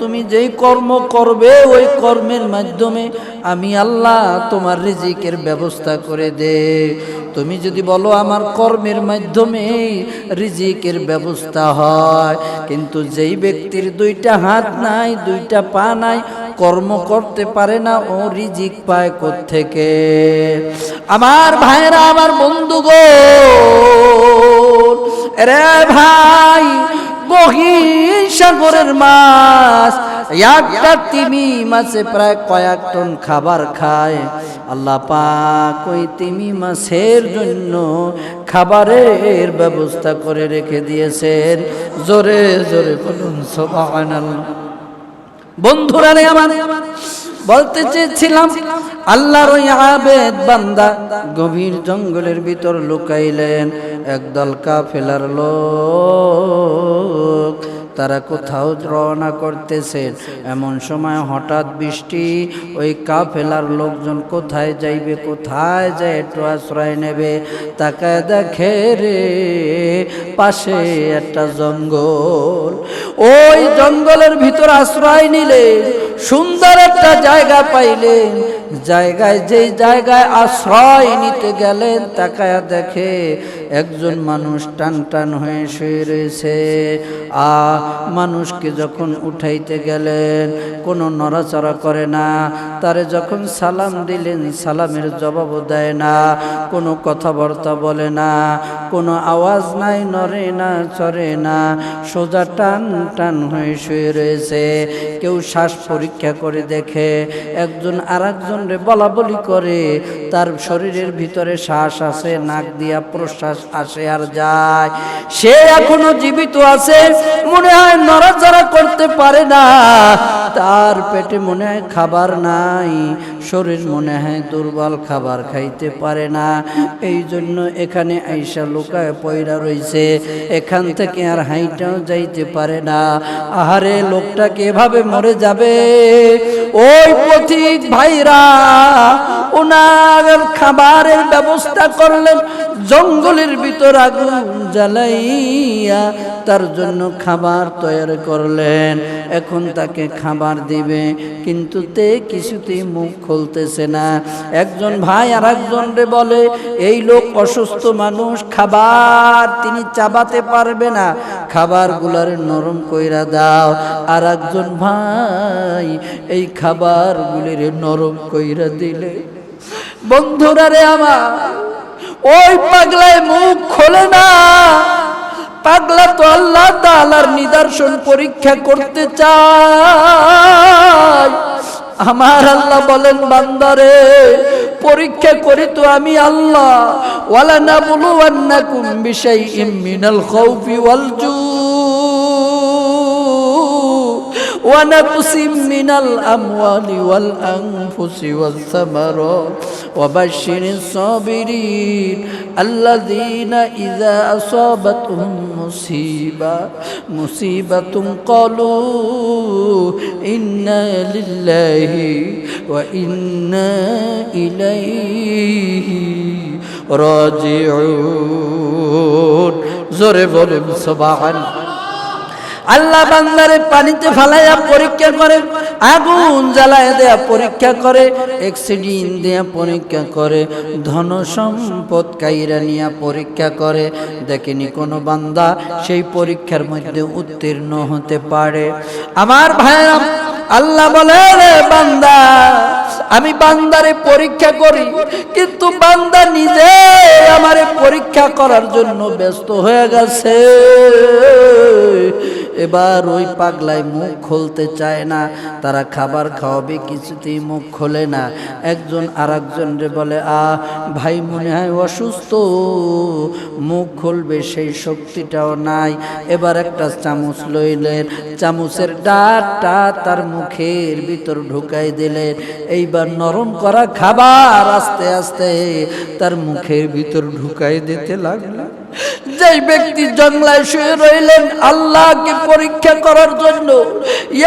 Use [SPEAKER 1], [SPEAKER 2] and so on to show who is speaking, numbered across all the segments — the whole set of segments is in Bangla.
[SPEAKER 1] তুমি যেই কর্ম করবে, ওই কর্মের মাধ্যমে আমি আল্লাহ তোমার রিজিকের ব্যবস্থা করে দে। তুমি যদি বলো আমার কর্মের মাধ্যমে রিজিকের ব্যবস্থা হয়, কিন্তু যেই ব্যক্তির দুইটা হাত নাই, দুইটা পা নাই, কর্ম করতে পারে না, ও রিজিক পায় থেকে আমার ভাইরা আমার বন্ধু গো রে ভাই গহীন সাগরের মাছ। একটা তিমি মাছে প্রায় কয়েক টন খাবার খায়। আল্লাহ পাক ওই তিমি মাছের জন্য খাবারের ব্যবস্থা করে রেখে দিয়েছেন। জোরে জোরে বলুন, সুবহানাল্লাহ। বন্ধুরা রে আমার বলতে চেয়েছিলাম, আল্লাহর ওই আবেদ বান্দা গভীর জঙ্গলের ভিতর লুকাইলেন। একদল কাফেলার লোক, তারা কোথাও রওনা করতেছেন। এমন সময় হঠাৎ বৃষ্টি, ওই কাফেলার লোকজন কোথায় যাইবে, কোথায় যায় একটু আশ্রয় নেবে? তাকায় দেখে রে, পাশে একটা জঙ্গল। ওই জঙ্গলের ভিতর আশ্রয় নিলে সুন্দর একটা জায়গা পাইলেন। জায়গায় যেই জায়গায় আশ্রয় নিতে গেলেন, তাকায়া দেখে একজন মানুষ টান টান হয়ে শুয়ে রয়েছে। আ, মানুষকে যখন উঠাইতে গেলেন, কোনো নড়াচড়া করে না। তারে যখন সালাম দিলেন, সালামের জবাবও দেয় না। কোনো কথাবার্তা বলে না। কোনো আওয়াজ নাই, নড়ে না, চড়ে না। সোজা টান টান হয়ে শুয়ে রয়েছে। কেউ শ্বাস পরীক্ষা করে দেখে একজন আর রে বলা বলি করে, তার শরীরের ভিতরে শ্বাস আসে, নাক দিয়া প্রশ্বাস আসে আর যায়। সে এখনও জীবিত আছে, মনে হয় নড়াচড়া করতে পারে না। তার পেটে মনে হয় খাবার নাই শরীর মনে হয় দুর্বল খাবার খাইতে পারে না। এই জন্য এখানে আইসা লোকায় পয়রা রয়েছে এখান থেকে আর হাইটাও যাইতে পারে না। আহারে, লোকটা এভাবে মরে যাবে? ওই পথিক ভাইরা ওনার খাবারের ব্যবস্থা করলেন, জঙ্গলের ভিতর আগুন জ্বালাইয়া তার জন্য খাবার তৈরি করলেন। এখন তাকে খাবার দিবে, কিন্তু তে কিছুতেই মুখ খুলতেছে না। একজন ভাই আর একজন রে বলে, এই লোক অসুস্থ মানুষ, খাবার তিনি চাবাতে পারবে না। খাবারগুলার নরম কইরা দাও। আর একজন ভাই এই খাবার গুলির নরম কইরা দিলে, বন্ধুরা রে আমার, ওই পাগলায় মুখ খোলে না। পাগলা তো আল্লাহ তাআলার নিদর্শন পরীক্ষা করতে চায়। আমার আল্লাহ বলেন বান্দারে পরীক্ষা করি তো আমি আল্লাহ। ওয়ালা না বলো মিনাল খৌফি ওয়াল জু ونقص من الأموال والأنفس والثمرات. وبشر الصابرين الذين إذا أصابتهم مصيبة مصيبة قالوا إنا لله وإنا إليه راجعون. زرب سبحان আল্লাহ বান্দারে পানিতে ফালাইয়া পরীক্ষা করে, আগুন জ্বালায় দেয়া পরীক্ষা করে অ্যাক্সিডেন্ট দেয়া পরীক্ষা করে ধন সম্পদ কাইরা নিয়া পরীক্ষা করে। দেখেনি কোনো বান্দা সেই পরীক্ষার মধ্যে উত্তীর্ণ হতে পারে। আমার ভাইরা আল্লাহ বলে বান্দা, আমি বান্দারে পরীক্ষা করি, কিন্তু বান্দা নিজে আমারে পরীক্ষা করার জন্য ব্যস্ত হয়ে গেছে। এবার ওই পাগলায় মুখ খুলতে চায় না। তারা খাবার খাওয়াবে, কিছুতেই মুখ খোলে না। একজন আর রে বলে আ ভাই মনে হয় অসুস্থ। মুখ খুলবে, সেই শক্তিটাও নাই। এবার একটা চামচ লইলেন। চামচের ডাটটা তার মুখের ভিতর ঢুকাই দিলেন। এইবার নরম করা খাবার আস্তে আস্তে তার মুখের ভিতর ঢুকাই দিতে লাগল। যেই ব্যক্তি জঙ্গলায় শুয়ে রইলেন, আল্লাহকে পরীক্ষা করার জন্য,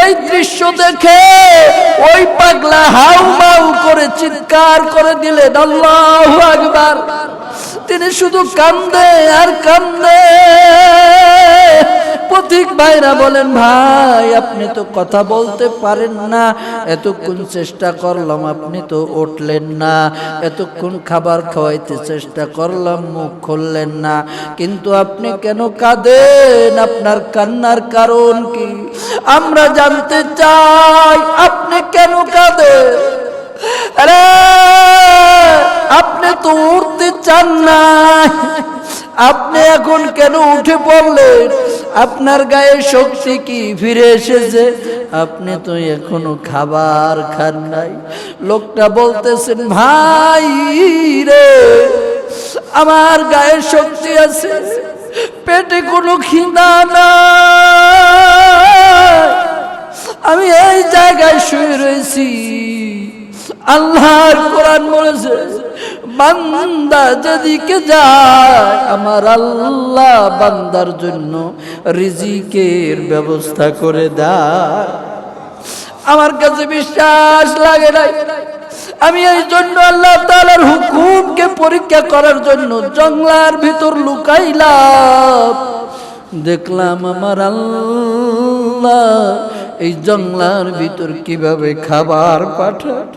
[SPEAKER 1] এই দৃশ্য দেখে ওই পাগলা হাউ মাউ করে চিৎকার করে দিলেন, আল্লাহ আকবার। তিনি শুধু কান্দে আর কান্দে। পথিক ভাইরা বলেন, ভাই, আপনি তো কথা বলতে পারেন না। এতক্ষণ চেষ্টা করলাম, আপনি তো উঠলেন না। এতক্ষণ খাবার খাওয়াইতে চেষ্টা করলাম, মুখ খুললেন না। কিন্তু আপনি কেন কাঁদেন? আপনার কান্নার কারণ কি? আমরা জানতে চাই, আপনি কেন কাঁদেন? আরে, আপনি তো উঠতে চান না আপনি এখন কেন উঠে পড়লেন? আপনার গায়ে শক্তি কি ফিরে এসেছে? আপনি তো এখনও খাবার খান নাই। লোকটা বলতেছেন, ভাই রে, আমার গায়ে শক্তি আছে, পেটে কোনো খিদা নাই। আমি এই জায়গায় শুয়ে রয়েছি। আল্লাহর কোরআন বলেছে বান্দা যেদিকে যায়, আমার আল্লাহ বান্দার জন্য রিজিকের ব্যবস্থা করে দেয়। আমার কাছে বিশ্বাস লাগে নাই। আমি এই জন্য আল্লাহ তাআলার হুকুমকে পরীক্ষা করার জন্য জঙ্গলার ভিতর লুকাইলাম। দেখলাম আমার আল্লাহ এই জঙ্গলার ভিতর কীভাবে খাবার পাঠায়।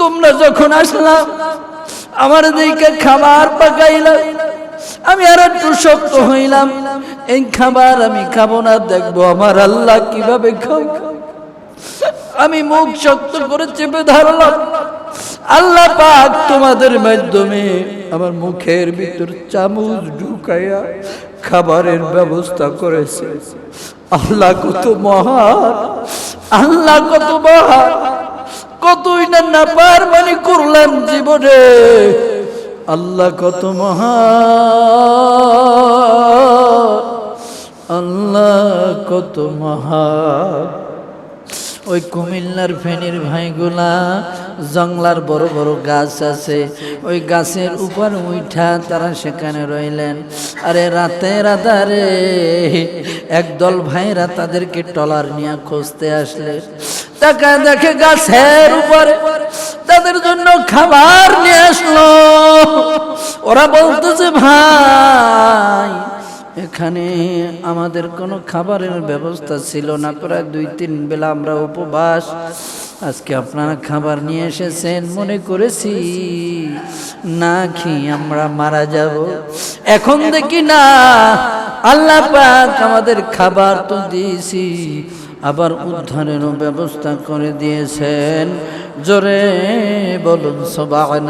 [SPEAKER 1] তোমরা যখন আসলাম আমার দিকে খাবার পাকাইলাম আমি আর একটু শক্ত হইলাম। এই খাবার আমি খাব না, দেখব আমার আল্লাহ কীভাবে খাও আমি মুখ শক্ত করে চেপে ধরলাম। আল্লাহ পাক তোমাদের মাধ্যমে আমার মুখের ভিতর চামচ ঢুকাইয়া খাবারের ব্যবস্থা করেছে। আল্লাহ কত মহান, আল্লাহ কত মহান। কতই না না পার মানে করলাম জীবনে। আল্লাহ কত মহান আল্লাহ কত মহা। ওই কুমিল্লার ফেনীর ভাইগুলা, জংলার বড় বড় গাছ আছে, ওই গাছের উপর উঠা তারা সেখানে রইলেন। আরে রাতে রাতারে একদল ভাইরা তাদেরকে টলার নিয়ে খুঁজতে আসলে টাকা দেখে গাছের উপরে তাদের জন্য খাবার নিয়ে আসলো। ওরা বলতেছে, ভাই, এখানে আমাদের কোনো খাবারের ব্যবস্থা ছিল না। প্রায় দুই, তিন বেলা আমরা উপবাস। আজকে আপনারা খাবার নিয়ে এসেছেন, মনে করেছি। না খেয়ে আমরা মারা যাব। এখন দেখি না, আল্লাহ পাক আমাদের খাবার তো দিয়েছি। আবার উদ্ধারেরও ব্যবস্থা করে দিয়েছেন। জোরে বলুন সবাই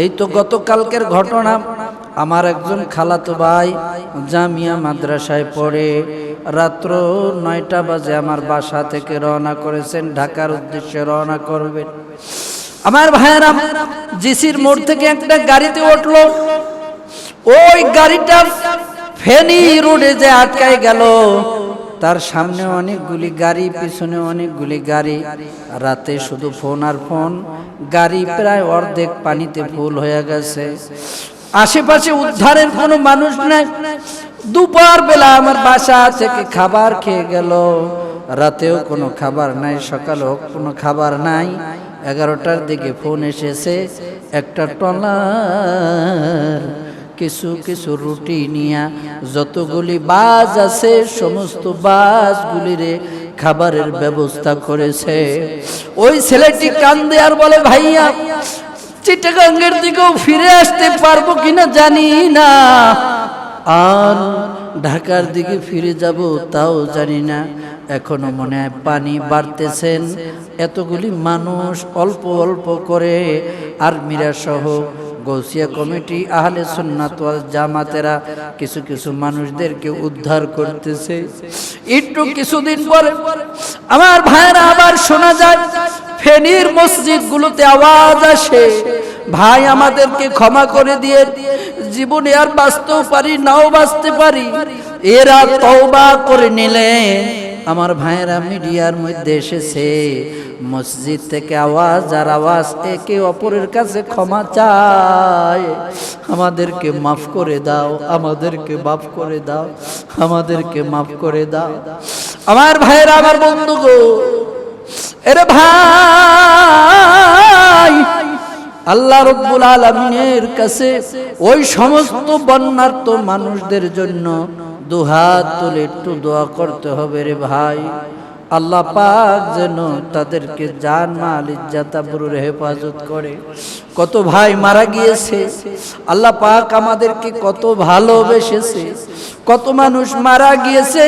[SPEAKER 1] এই তো গতকালকের ঘটনা। আমার একজন খালাতো ভাই জামিয়া মাদ্রাসায় পড়ে। রাত্র নয়টা বাজে আমার বাসা থেকে রওনা করেছেন, ঢাকার উদ্দেশ্যে রওনা করবেন। আমার ভাইয়েরা, জিসির মোড় থেকে একটা গাড়িতে উঠল। ওই গাড়িটা ফেনি রোডে যে আটকায় গেল। তার সামনে অনেকগুলি গাড়ি, পিছনে অনেকগুলি গাড়ি। রাতে শুধু ফোন আর ফোন। গাড়ি প্রায় অর্ধেক পানিতে ফুল হয়ে গেছে। আশেপাশে উদ্ধারের কোনো মানুষ নাই। দুপুর বেলা আমার বাসা থেকে খাবার খেয়ে গেল। রাতেও কোনো খাবার নাই, সকালেও কোনো খাবার নাই। এগারোটার দিকে ফোন এসেছে। একটা টলার কিছু কিছু রুটি নিয়া যতগুলি বাস আছে, সমস্ত বাসগুলিরে খাবারের ব্যবস্থা করেছে। ওই ছেলেটি কান্দে আর বলে, ভাইয়া, চিটাগাঙ্গের দিকেও ফিরে আসতে পারব কিনা জানি না। আর ঢাকার দিকে ফিরে যাব তাও জানি না। এখনও মনে হয় পানি বাড়তেছেন। এতগুলি মানুষ অল্প অল্প করে আর্মিরা সহ গৌসিয়া কমিটি, আহলে সুন্নাত জামাতেরা কিছু কিছু মানুষদেরকে উদ্ধার করতেছে। একটু কিছুদিন পরে আমার ভাইরা আবার শোনা যায়, ফেনীর মসজিদগুলোতে আওয়াজ আসে। ভাই আমাদেরকে ক্ষমা করে দিয়ে, জীবনে আর বাঁচতেও পারি, নাও বাঁচতে পারি। এরা তওবা করে নিলেন। আমার ভাইয়েরা মিডিয়ার মধ্যে এসেছে। মসজিদ থেকে আওয়াজ আর আওয়াজ একে অপরের কাছে ক্ষমা চায়। আমাদেরকে মাফ করে দাও, আমাদেরকে মাফ করে দাও, আমাদেরকে মাফ করে দাও। আমার ভাইয়েরা, আমার বন্ধু গো, এরে ভাই, আল্লাহ রব্বুল আলমিনের কাছে ওই সমস্ত বন্যার্থ মানুষদের জন্য দুহাত তুলে একটু দোয়া করতে হবে রে ভাই। আল্লাহ পাক যেন তাদেরকে জান মাল ইজ্জাতাবরুর হেফাজত করে। কত ভাই মারা গিয়েছে। আল্লাহ পাক আমাদেরকে কত ভালোবেসেছে। কত মানুষ মারা গিয়েছে।